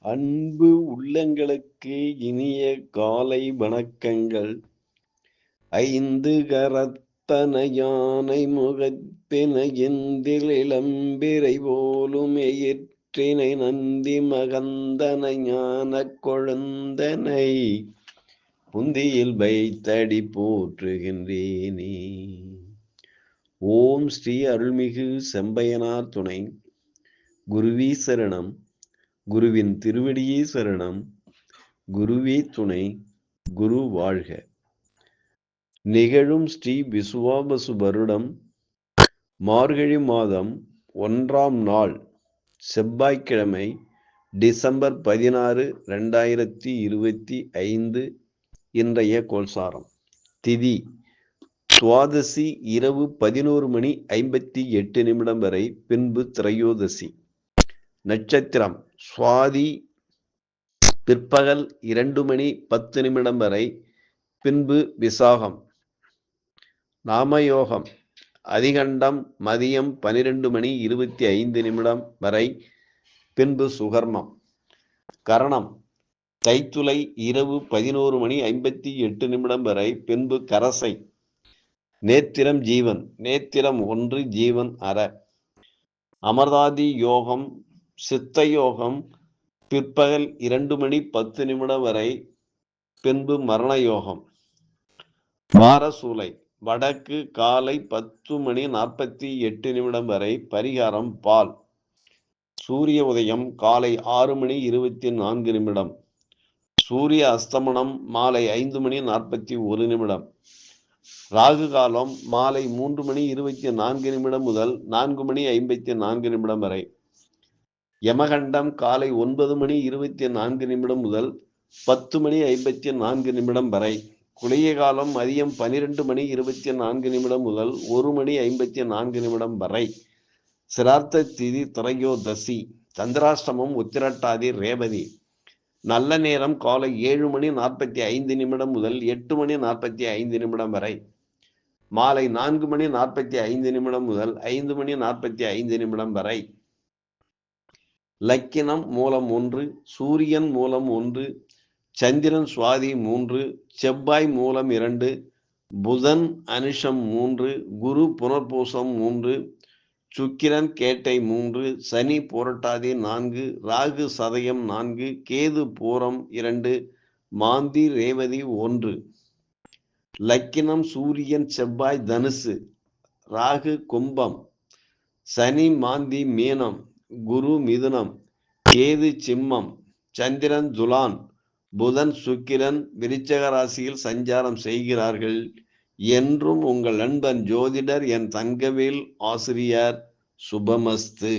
அன்பு உள்ளங்களுக்கு இனிய காலை வணக்கங்கள். ஐந்து கரத்தன யானை முகத்தின எந்தில் இளம்பிரை போலும் எயிற்றினை நந்தி மகந்தன ஞான கொழுந்தனை. புந்தியில் வைத்தடி போற்றுகின்றேனே. ஓம் ஸ்ரீ அருள்மிகு செம்பையனார் துணை. குருவீசரணம் குருவின் திருவடியே சரணம். குருவே துணை குரு வாழ்க. நிகழும் ஸ்ரீ விசுவாபசு வருடம் மார்கழி மாதம் ஒன்றாம் நாள் செவ்வாய்க்கிழமை டிசம்பர் பதினாறு ரெண்டாயிரத்தி இருபத்தி ஐந்து இன்றைய கோல்சாரம் திதி துவாதசி இரவு பதினோரு மணி ஐம்பத்தி எட்டு நிமிடம் வரை பின்பு திரையோதசி. நட்சத்திரம் சுவாதி பிற்பகல் இரண்டு மணி பத்து நிமிடம் வரை பின்பு விசாகம். நாமயோகம். அதிகண்டம் மதியம் பனிரெண்டு மணி இருபத்தி ஐந்து நிமிடம் வரை பின்பு சுகர்மம். கரணம். தைத்துளை இரவு பதினோரு மணி ஐம்பத்தி எட்டு நிமிடம் வரை பின்பு கரசை. நேத்திரம் ஜீவன். நேத்திரம் ஒன்று ஜீவன் அற. அமர்தாதி யோகம் சித்த யோகம் பிற்பகல் இரண்டு மணி பத்து நிமிடம் வரை பின்பு மரண யோகம் வாரசூலை வடக்கு காலை பத்து மணி நாற்பத்தி எட்டு நிமிடம் வரை பரிகாரம் பால். சூரிய உதயம் காலை ஆறு மணி இருபத்தி நான்கு நிமிடம். சூரிய அஸ்தமனம் மாலை ஐந்து மணி நாற்பத்தி ஒரு நிமிடம். ராகு காலம் மாலை மூன்று மணி இருபத்தி நான்கு நிமிடம் முதல் நான்கு மணி ஐம்பத்தி நான்கு நிமிடம் வரை. யமகண்டம் காலை ஒன்பது மணி இருபத்தி நான்கு நிமிடம் முதல் பத்து மணி ஐம்பத்தி நான்கு நிமிடம் வரை. குளிய காலம் மதியம் பனிரெண்டு மணி இருபத்தி நான்கு நிமிடம் முதல் ஒரு மணி ஐம்பத்தி நான்கு நிமிடம் வரை. சிரார்த்த திதி திரையோதசி சந்திராஷ்டமம் உத்திரட்டாதி ரேவதி. நல்ல நேரம் காலை ஏழு மணி நாற்பத்தி ஐந்து நிமிடம் முதல் எட்டு மணி நாற்பத்தி ஐந்து நிமிடம் வரை. மாலை நான்கு மணி நாற்பத்தி ஐந்து நிமிடம் முதல் ஐந்து மணி நாற்பத்தி ஐந்து நிமிடம் வரை. லக்கினம் மூலம் ஒன்று சூரியன் மூலம் ஒன்று சந்திரன் சுவாதி மூன்று செவ்வாய் மூலம் இரண்டு புதன் அனுஷம் மூன்று குரு புனர்பூசம் மூன்று சுக்கிரன் கேட்டை மூன்று சனி புரட்டாதி நான்கு ராகு சதயம் நான்கு கேது பூரம் இரண்டு மாந்தி ரேவதி ஒன்று. லக்கினம் சூரியன் செவ்வாய் தனுசு ராகு கும்பம் சனி மாந்தி மீனம் குரு மிதுனம் கேது சிம்மம் சந்திரன் துலான் புதன் சுக்கிரன் விருச்சக ராசியில் சஞ்சாரம் செய்கிறார்கள். என்றும் உங்கள் நண்பன் ஜோதிடர் என் தங்கவேல் ஆசிரியர் சுபமஸ்து.